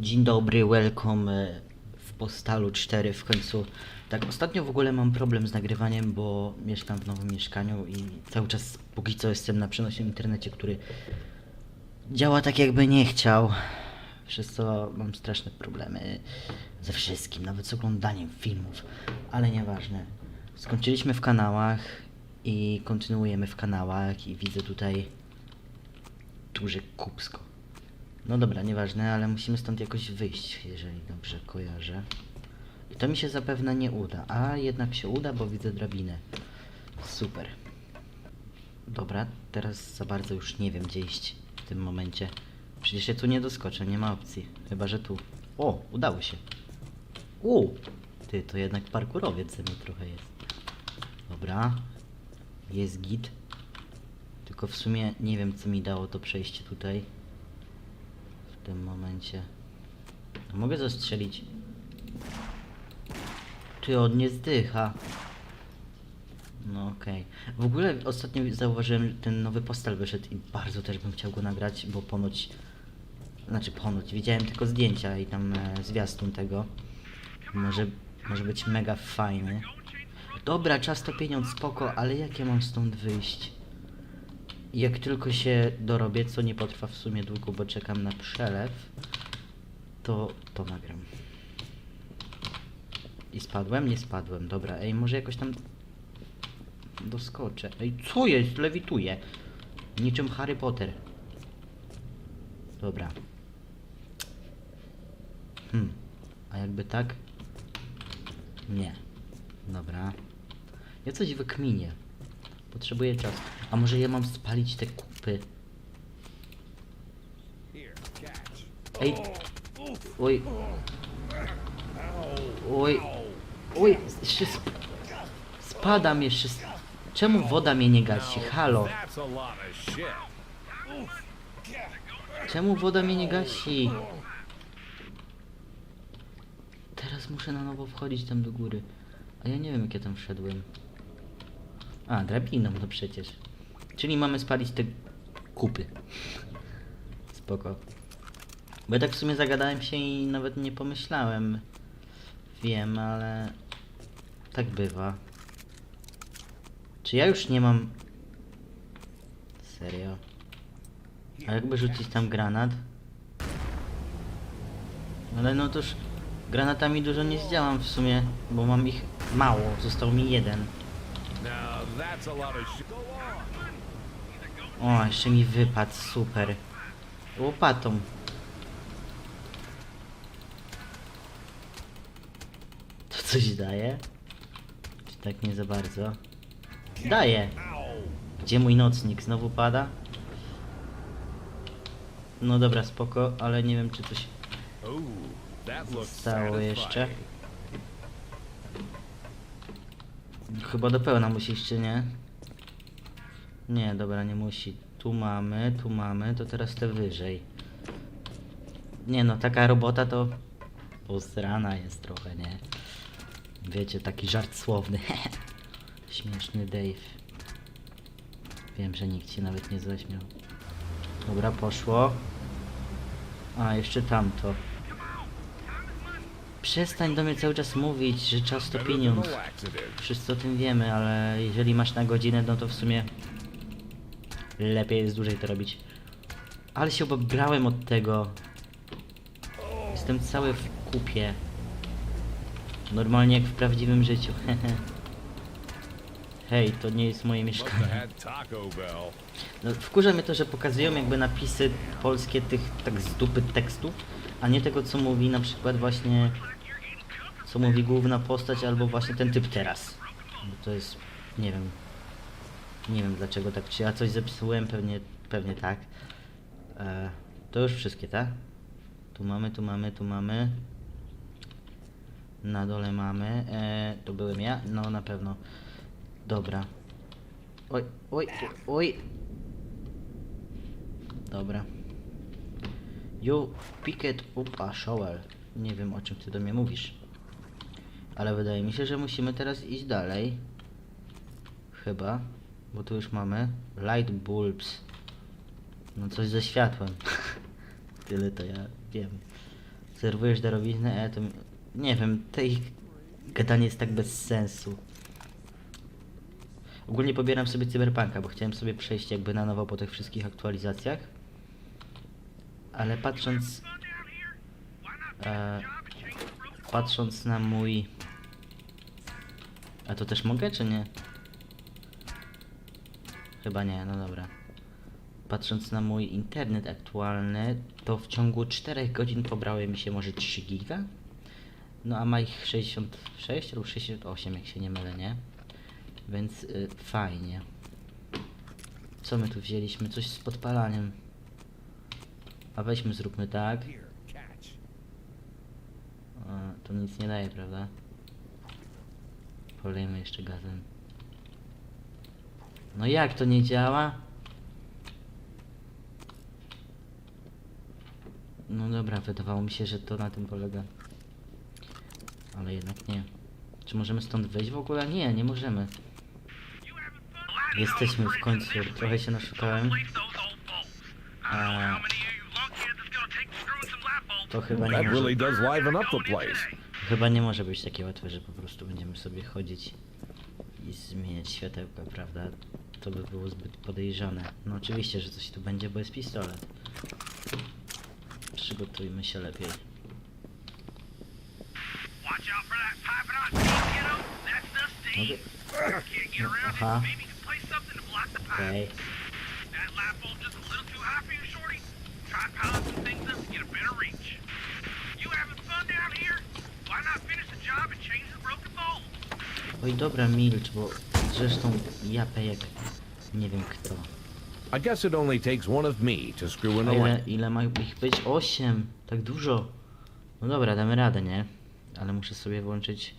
Dzień dobry, welcome e, w Postalu 4 w końcu. Tak, ostatnio w ogóle mam problem z nagrywaniem, bo mieszkam w nowym mieszkaniu i cały czas póki co jestem na przenośnym internecie, który działa tak jakby nie chciał. Przez co mam straszne problemy ze wszystkim, nawet z oglądaniem filmów, ale nieważne. Skończyliśmy w kanałach i kontynuujemy w kanałach i widzę tutaj duże kupsko. No dobra, nieważne, ale musimy stąd jakoś wyjść, jeżeli dobrze kojarzę. I to mi się zapewne nie uda, a jednak się uda, bo widzę drabinę. Super. Dobra, teraz za bardzo już nie wiem gdzie iść w tym momencie. Przecież ja tu nie doskoczę, nie ma opcji. Chyba, że tu. O, udało się. U, ty, to jednak parkurowiec ze mnie trochę jest. Dobra, jest git. Tylko w sumie nie wiem, co mi dało to przejście tutaj. Tym momencie. Mogę zastrzelić. Czy on nie zdycha? No okej. W ogóle ostatnio zauważyłem, że ten nowy postal wyszedł i bardzo też bym chciał go nagrać, bo ponoć... Znaczy ponoć, widziałem tylko zdjęcia i tam e, zwiastun tego. Może, może być mega fajny. Dobra, czas to pieniądz, spoko, ale jak ja mam stąd wyjść? Jak tylko się dorobię, co nie potrwa w sumie długo, bo czekam na przelew, to to nagram. I spadłem? Nie spadłem. Dobra, ej, może jakoś tam doskoczę. Ej, co jest? Lewituję. Niczym Harry Potter. Dobra. Hmm. A jakby tak? Nie. Dobra. Ja coś wykminię. Potrzebuję czasu. A może ja mam spalić te kupy? Ej. Oj. Oj. Oj, jeszcze sp spadam jeszcze. Sp Czemu woda mnie nie gasi? Halo. Czemu woda mnie nie gasi? Teraz muszę na nowo wchodzić tam do góry. A ja nie wiem jak ja tam wszedłem. A, drabiną, no przecież. Czyli mamy spalić te kupy. Spoko. Bo ja tak w sumie zagadałem się i nawet nie pomyślałem. Wiem, ale... Tak bywa. Czy ja już nie mam... Serio? A jakby rzucić tam granat? Ale no toż granatami dużo nie zdziałam w sumie, bo mam ich mało, został mi jeden. Now that's a lot of. O, jeszcze mi wypadł, super. Łopatą. To coś daje? Czy tak nie za bardzo? Daje! Gdzie mój nocnik? Znowu pada? No dobra, spoko, ale nie wiem czy coś stało jeszcze. Chyba do pełna musi iść, czy nie? Nie, dobra, nie musi. Tu mamy, tu mamy, to teraz te wyżej. Nie no, taka robota to... Pozrana jest trochę, nie? Wiecie, taki żart słowny. Śmieszny Dave. Wiem, że nikt się nawet nie zaśmiał. Dobra, poszło. A, jeszcze tamto. Przestań do mnie cały czas mówić, że czas to pieniądz. Wszyscy o tym wiemy, ale jeżeli masz na godzinę, no to w sumie lepiej jest dłużej to robić. Ale się obrałem od tego. Jestem cały w kupie. Normalnie jak w prawdziwym życiu. Hej, to nie jest moje mieszkanie. No, wkurza mnie to, że pokazują jakby napisy polskie tych tak z dupy tekstów, a nie tego co mówi na przykład właśnie co mówi główna postać albo właśnie ten typ teraz. Bo to jest, nie wiem, nie wiem dlaczego tak, czy ja coś zepsułem, pewnie, pewnie tak. E, to już wszystkie, tak? Tu mamy, tu mamy, tu mamy. Na dole mamy. E, to byłem ja? No na pewno. Dobra. Oj, oj, oj. Dobra. You picked up a shovel. Nie wiem o czym ty do mnie mówisz. Ale wydaje mi się, że musimy teraz iść dalej. Chyba. Bo tu już mamy. Light bulbs. No coś ze światłem. Tyle to ja wiem. Zerwujesz darowiznę, e, to... Nie wiem, te ich gadanie jest tak bez sensu. Ogólnie pobieram sobie Cyberpunka, bo chciałem sobie przejść jakby na nowo po tych wszystkich aktualizacjach. Ale patrząc... E, patrząc na mój... A to też mogę, czy nie? Chyba nie, no dobra. Patrząc na mój internet aktualny, to w ciągu 4 godzin pobrały mi się może 3 giga. No a ma ich 66 lub 68, jak się nie mylę, nie? Więc y, fajnie. Co my tu wzięliśmy? Coś z podpalaniem. A weźmy, zróbmy tak. A, to nic nie daje, prawda? Polejmy jeszcze gazem. No jak to nie działa? No dobra, wydawało mi się, że to na tym polega. Ale jednak nie. Czy możemy stąd wyjść w ogóle? Nie, nie możemy. Jesteśmy w końcu. Trochę się naszukałem. A, to chyba nie That może really does liven up the place. Chyba nie może być takie łatwe, że po prostu będziemy sobie chodzić i zmieniać światełka, prawda? To by było zbyt podejrzane. No oczywiście, że coś tu będzie, bo jest pistolet. Przygotujmy się lepiej. Around Aha. Okej. Bulb? Oj, dobra, milcz, bo zresztą japę jak nie wiem kto. I guess it only takes one of me to screw in A a ile, ile ma ich być? Osiem! Tak dużo! No dobra, damy radę, nie? Ale muszę sobie włączyć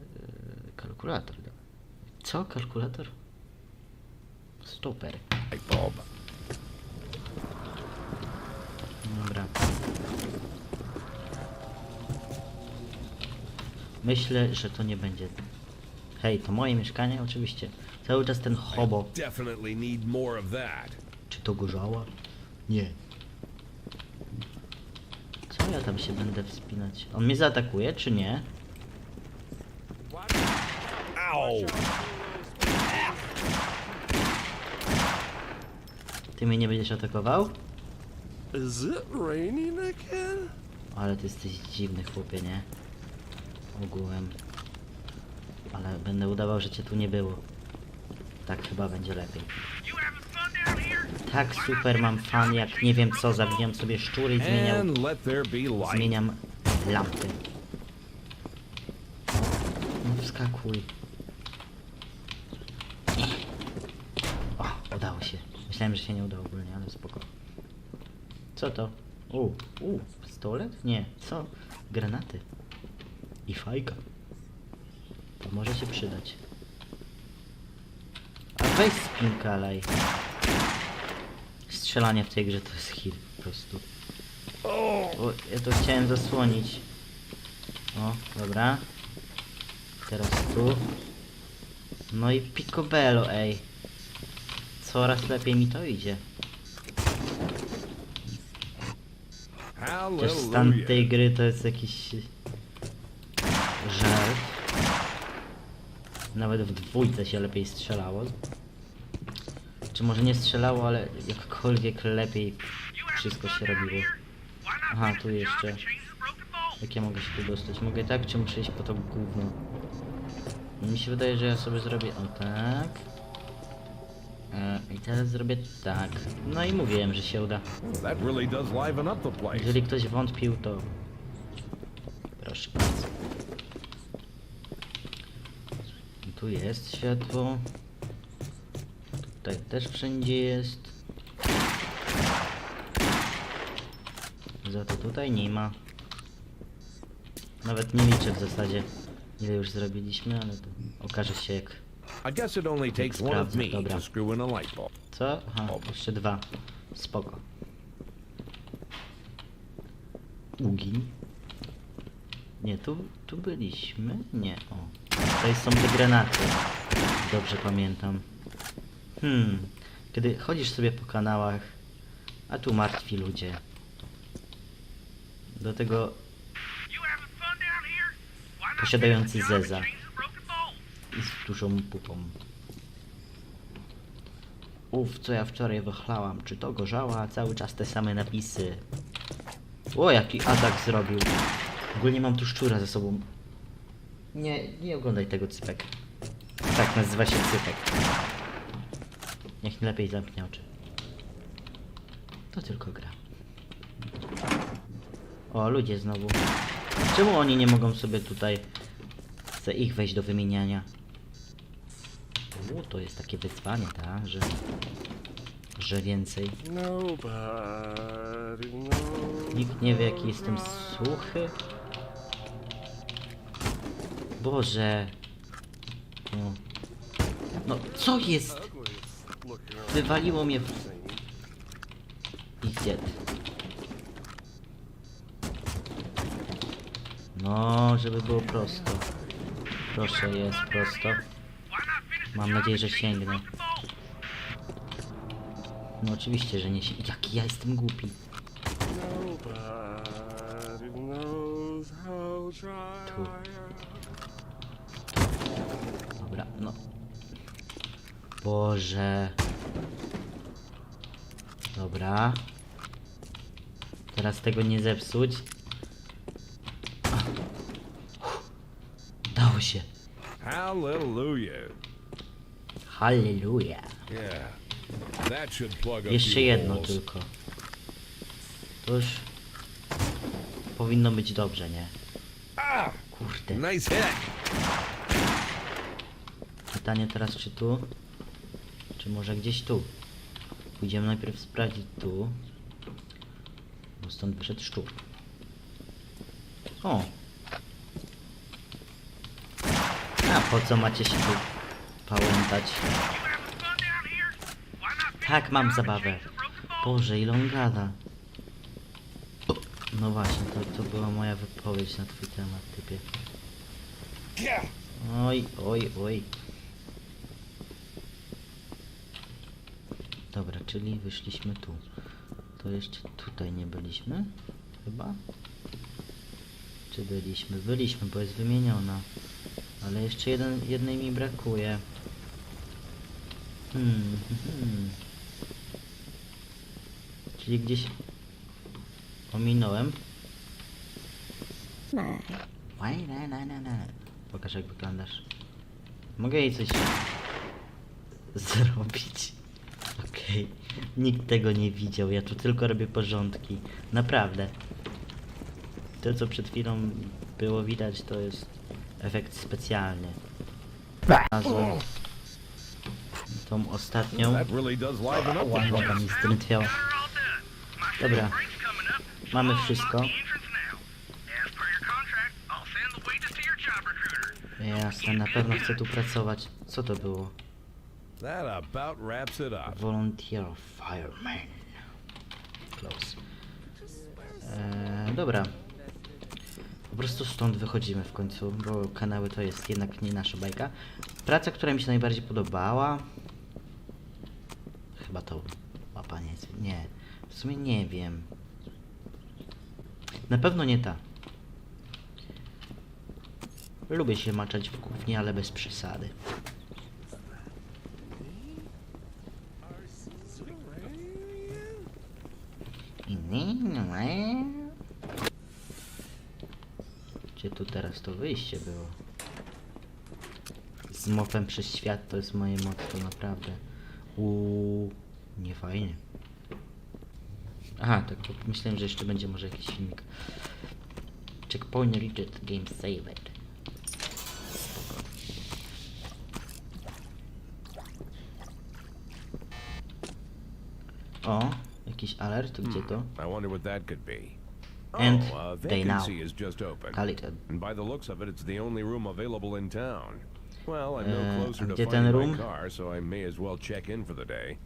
yy, kalkulator. Co? Kalkulator? Stoper. light bulb. Dobra. Myślę, że to nie będzie. Hej, to moje mieszkanie? Oczywiście. Cały czas ten hobo. Czy to gorzała? Nie. Co ja tam się będę wspinać? On mnie zaatakuje, czy nie? Ty mnie nie będziesz atakował? Is it raining again? Ale ty jesteś dziwny chłopie, nie? Ogółem. Ale będę udawał, że cię tu nie było. Tak chyba będzie lepiej. Tak super mam fan, jak nie wiem co, zabijam sobie szczury i zmieniam, zmieniam lampy. No wskakuj. O, udało się. Myślałem, że się nie udało ogólnie, ale spoko. Co to? U, u, pistolet? Nie, co? Granaty. I fajka. To może się przydać. A weź spinkalaj. Strzelanie w tej grze to jest hit po prostu. O, ja to chciałem zasłonić. O, dobra. Teraz tu. No i picobello, ej. Coraz lepiej mi to idzie. Chociaż stan tej gry to jest jakiś żart. Nawet w dwójce się lepiej strzelało. Czy może nie strzelało, ale jakkolwiek lepiej wszystko się robiło. Aha, tu jeszcze. Jak ja mogę się tu dostać? Mogę tak, czy muszę iść po to gówno? Mi się wydaje, że ja sobie zrobię o tak. E, I teraz zrobię tak. No i mówiłem, że się uda. Jeżeli ktoś wątpił, to proszę bardzo. Tu jest światło. Tutaj też wszędzie jest. Za to tutaj nie ma. Nawet nie liczę w zasadzie ile już zrobiliśmy, ale to okaże się jak... I guess it only takes one of me to screw in a light bulb. Co? Aha, jeszcze dwa. Spoko. Ugi. Nie, tu, tu byliśmy? Nie, o. Tutaj są te granaty. Dobrze pamiętam. Hmm. Kiedy chodzisz sobie po kanałach, a tu martwi ludzie. Do tego Posiadający zeza. i z dużą pupą. Uf, co ja wczoraj wychlałam. Czy to gorzała? Cały czas te same napisy. O, jaki atak zrobił. Ogólnie mam tu szczura ze sobą. Nie, nie oglądaj tego cypek. Tak nazywa się cypek. Niech lepiej zamknie oczy. To tylko gra. O, ludzie znowu. Czemu oni nie mogą sobie tutaj... Chcę ich wejść do wymieniania. U, to jest takie wyzwanie, tak? Że... Że więcej. Nikt nie wie jaki jestem suchy. Boże. No. No co jest? Wywaliło mnie w Idiot. No, żeby było prosto. Proszę, jest prosto. Mam nadzieję, że sięgnę. No oczywiście, że nie się... Jaki ja jestem głupi. Nobody knows how. No. Boże. Dobra. Teraz tego nie zepsuć. Uff. Dało się. Hallelujah. Halleluja. Yeah. That should plug a Jeszcze jedno tylko. To już powinno być dobrze, nie? Ah! Kurde. Nice hit. Pytanie teraz, czy tu? Czy może gdzieś tu? Pójdziemy najpierw sprawdzić tu. Bo stąd wyszedł szczur. O! A po co macie się tu pałętać? Tak, mam zabawę. Boże, ile on gada. No właśnie, to, to była moja wypowiedź na twój temat, typie. Oj, oj, oj. Dobra, czyli wyszliśmy tu. To jeszcze tutaj nie byliśmy? Chyba? Czy byliśmy? Byliśmy, bo jest wymieniona. Ale jeszcze jeden, jednej mi brakuje. Hmm, hmm. Czyli gdzieś ominąłem. Pokaż jak wyglądasz. Mogę jej coś zrobić. Okej. Nikt tego nie widział. Ja tu tylko robię porządki. Naprawdę. To co przed chwilą było widać to jest efekt specjalny. Znalazłem tą ostatnią. That really does liven up the Ładnie place. tam mi zdrętwiała. Dobra. Mamy wszystko. Jasne, na pewno chcę tu pracować. Co to było? That about wraps it up. Volunteer Fireman. Close. Eee, dobra. Po prostu stąd wychodzimy w końcu, bo kanały to jest jednak nie nasza bajka. Praca, która mi się najbardziej podobała. Chyba to łapanie. Nie. W sumie nie wiem. Na pewno nie ta. Lubię się maczać w kuchni, ale bez przesady. Gdzie tu teraz to wyjście było? Z mopem przez świat to jest moje motto, naprawdę. Uuu, nie fajnie. Aha, tak myślałem, że jeszcze będzie może jakiś filmik. Checkpoint reached, game saved. O, jakiś alert, gdzie to? I wonder what that could be. And oh, they now. vacancy is just open. And by the looks of it, it's the only room available in town. Well, I'm no E, closer to gdzie ten finding my car, so I may as well check in for the day.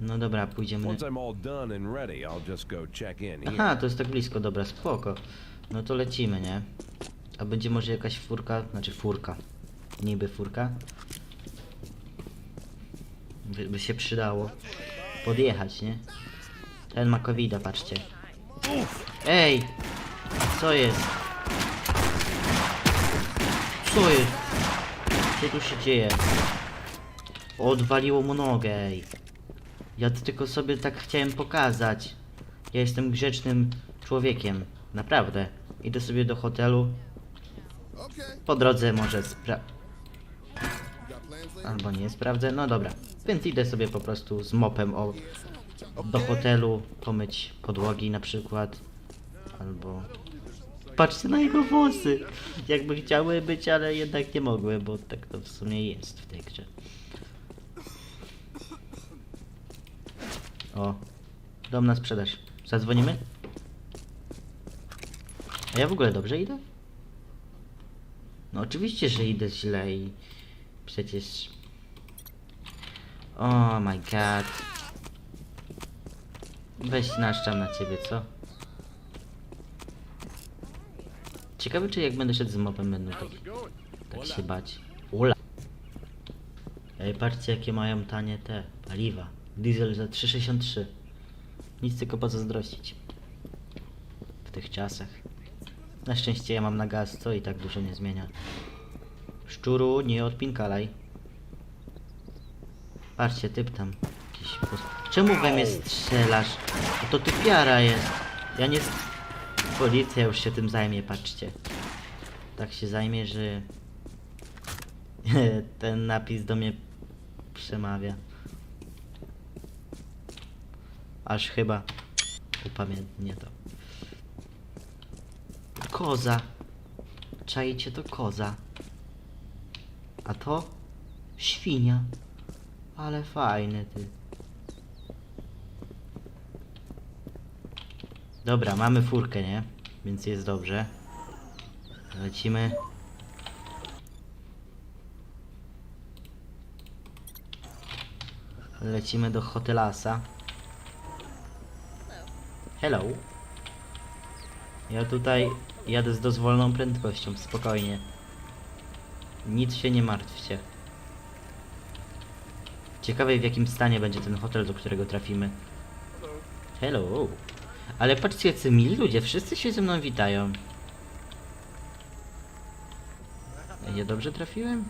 No dobra, pójdziemy. Once I'm all done and ready, I'll just go check in. Aha, to jest tak blisko, dobra, spoko. No to lecimy, nie? A będzie może jakaś furka, znaczy furka. Niby furka. By, by się przydało podjechać, nie? Ten ma covida, patrzcie. Ej! Co jest? Co jest? Co tu się dzieje? Odwaliło mu nogę, ej. Ja to tylko sobie tak chciałem pokazać. Ja jestem grzecznym człowiekiem. Naprawdę. Idę sobie do hotelu. Po drodze może spra... Albo nie sprawdzę. No dobra. Więc idę sobie po prostu z mopem o... do hotelu pomyć podłogi na przykład. Albo... Patrzcie na jego włosy! Jakby chciały być, ale jednak nie mogły, bo tak to w sumie jest w tej grze. O, dom na sprzedaż. Zadzwonimy? A ja w ogóle dobrze idę? No oczywiście, że idę źle i przecież... Oh my god. Weź naszczam na ciebie, co? Ciekawe, czy jak będę szedł z mopem, będą tak, tak się bać. Ula. Ej, patrzcie, jakie mają tanie te paliwa. Diesel za 3,63. Nic tylko pozazdrościć. W tych czasach. Na szczęście ja mam na gaz, co i tak dużo nie zmienia. Szczuru, nie odpinkalaj. Patrzcie, typ tam. Jakiś Czemu we mnie strzelasz? To typiara jest. Ja nie... Policja już się tym zajmie, patrzcie. Tak się zajmie, że... Ten napis do mnie przemawia. Aż chyba upamiętnię to. Koza. Czajcie to koza. A to świnia. Ale fajny ty. Dobra, mamy furkę, nie? Więc jest dobrze. Lecimy. Lecimy do hotelasa. Hello. Ja tutaj jadę z dozwoloną prędkością, spokojnie. Nic się nie martwcie. Ciekawe w jakim stanie będzie ten hotel, do którego trafimy. Hello. Ale patrzcie, jacy mili ludzie, wszyscy się ze mną witają. Ja dobrze trafiłem?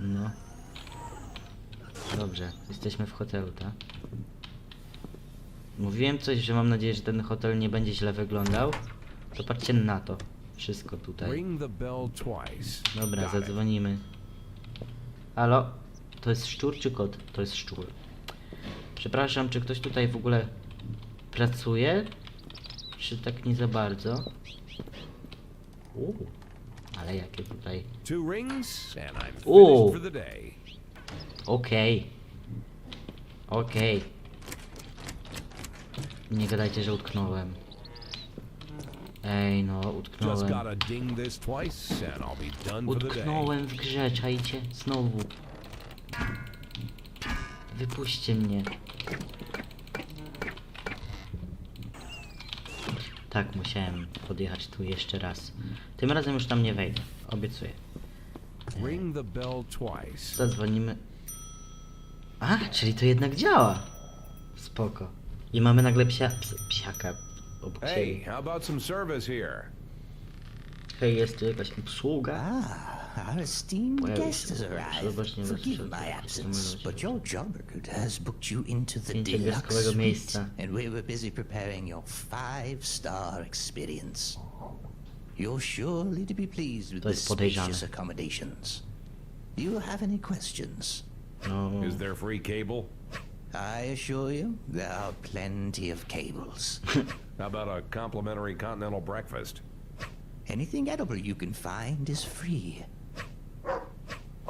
No. Dobrze, jesteśmy w hotelu, tak? Mówiłem coś, że mam nadzieję, że ten hotel nie będzie źle wyglądał. To patrzcie na to. Wszystko tutaj. Dobra, zadzwonimy. Halo? To jest szczur czy kot? To jest szczur. Przepraszam, czy ktoś tutaj w ogóle pracuje? Czy tak nie za bardzo? Uuu, ale jakie tutaj... Two rings, and I'm finished for the day. Okej. Okej. Nie gadajcie, że utknąłem. Ej, no, Just utknąłem. gotta ding this twice, and I'll be done for the day. Utknąłem w grze, czajcie? Znowu. Wypuśćcie mnie. Tak, musiałem podjechać tu jeszcze raz. Tym razem już tam nie wejdę. Obiecuję. Ring the bell twice. Zadzwonimy. A, czyli to jednak działa. Spoko. I mamy nagle psia, ps, psiaka obok Hey, siebie. how about some service here? Hej, jest tu jakaś obsługa? Ah, our esteemed Well, guest has arrived. Forgive my absence, but your job recruit has booked you into the Into deluxe suite, miejsca. and we were busy preparing your five-star experience. You're surely to be pleased with the jest spacious accommodations. Do you have any questions? No. Is there free cable? I assure you, there are plenty of cables. How about a complimentary continental breakfast? Anything edible you can find is free.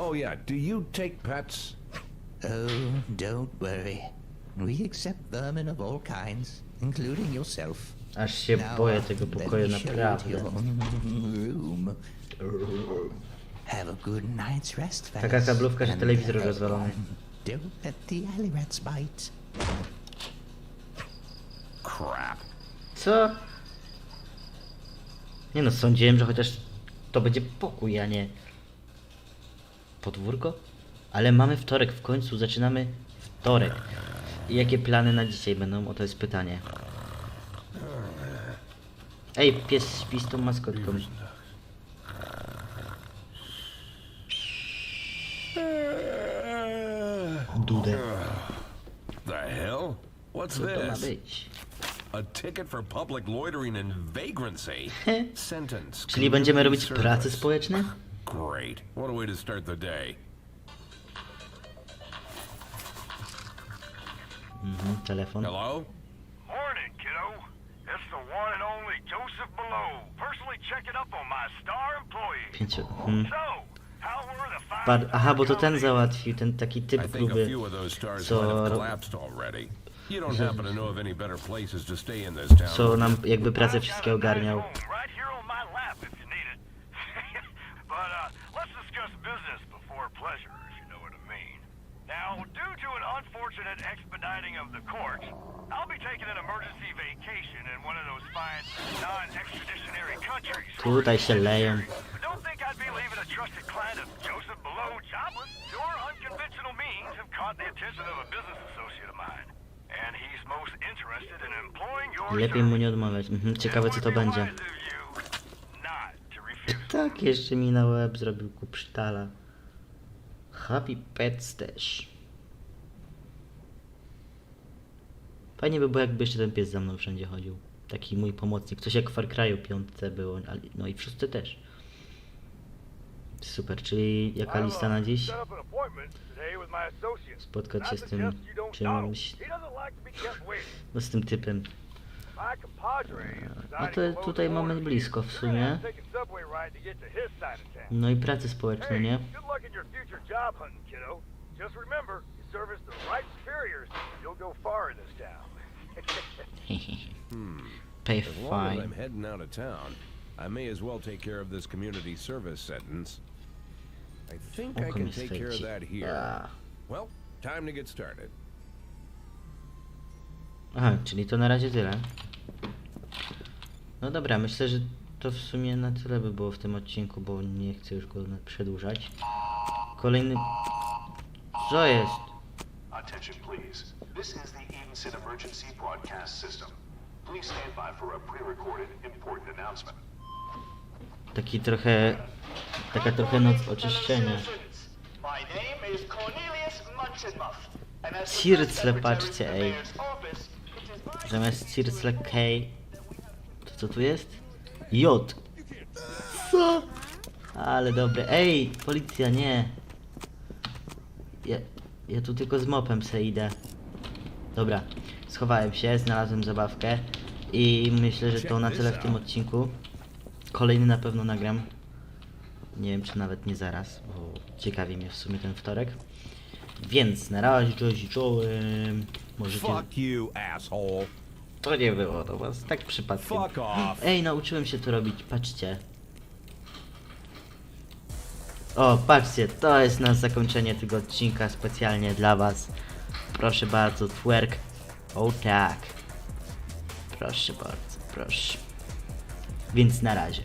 Oh yeah, do you take pets? Oh, don't worry. We accept vermin of all kinds, including yourself. Aż się Now, boję tego pokoju naprawdę. room. Have a good night's rest, fellas. Taka kablówka, że telewizor rozwalony. Don't let the alley rats bite. Crap. Co? Nie no, sądziłem, że chociaż to będzie pokój, a nie podwórko. Ale mamy wtorek, w końcu zaczynamy wtorek. jakie plany na dzisiaj będą? O to jest pytanie. Ej, pies śpi z tą maskotką. Dudę. The hell? What's Co to ma this? być? A ticket for public loitering and vagrancy. Sentence. Czyli będziemy robić prace service. społeczne? Great. What a way to start the day. Mhm, telefon. Hello? Morning, kiddo. It's the one and only Joseph Below, personally checking up on my star employee. Hmm. So, how were the five Par... Aha, bo to ten załatwił, ten taki I typ think a gruby. few of those stars co might have ro- collapsed already. You don't happen to know of any better places to stay in this town? Co nam jakby pracę wszystkie ogarniał. nice home Right here on my lap if you need it. but uh, let's discuss business before pleasure, if you know what I mean. Now, due to an unfortunate expediting of the courts, I'll be taking an emergency vacation in one of those fine non-extraditionary countries. Tutaj się leją. Don't think I'd be leaving a trusted client of Joseph Below jobless. Your unconventional means have caught the attention of a business associate of mine. And he's most interested in employing your Lepiej mu nie odmawiać. Mhm, ciekawe co to będzie. Tak, jeszcze mi na łeb zrobił kupsztala. Happy Pets też. Fajnie by było jakby jeszcze ten pies za mną wszędzie chodził. Taki mój pomocnik. Coś jak w Far Cry'u piątce było, ale- no i w szóstce też. Super, czyli jaka lista na dziś? Spotkać się z tym czymś, no z tym typem. No to tutaj mamy blisko w sumie. No i pracy społeczne, nie? Good luck in your future job hunting, kiddo. Just remember, you service the right superiors, you'll go far in this town. Pay As long as fine. I'm heading out of town, I may as well take care of this community service sentence. I think I Oko can mi take care of swędzi. that here. A. Well, time to get started. Aha, czyli to na razie tyle. No dobra, myślę, że to w sumie na tyle by było w tym odcinku, bo nie chcę już go przedłużać. Kolejny... Co jest? Attention, please. This is the Edenson Emergency Broadcast System. Please stand by for a pre-recorded important announcement. Taki trochę... Taka trochę noc oczyszczenia. Circle, patrzcie, ej. Zamiast Circle K... To co tu jest? J. Co? Ale dobre. Ej, policja, nie. Ja, ja tu tylko z mopem se idę. Dobra, schowałem się, znalazłem zabawkę i myślę, że to na tyle w tym odcinku. Kolejny na pewno nagram. Nie wiem, czy nawet nie zaraz, bo ciekawi mnie w sumie ten wtorek. Więc na razie, cześć czołem. Możecie... Fuck you, asshole. To nie było do was, tak przypadkiem. Fuck off. Ej, nauczyłem się to robić, patrzcie. O, patrzcie, to jest na zakończenie tego odcinka specjalnie dla was. Proszę bardzo, twerk. O tak. Proszę bardzo, proszę. Więc na razie.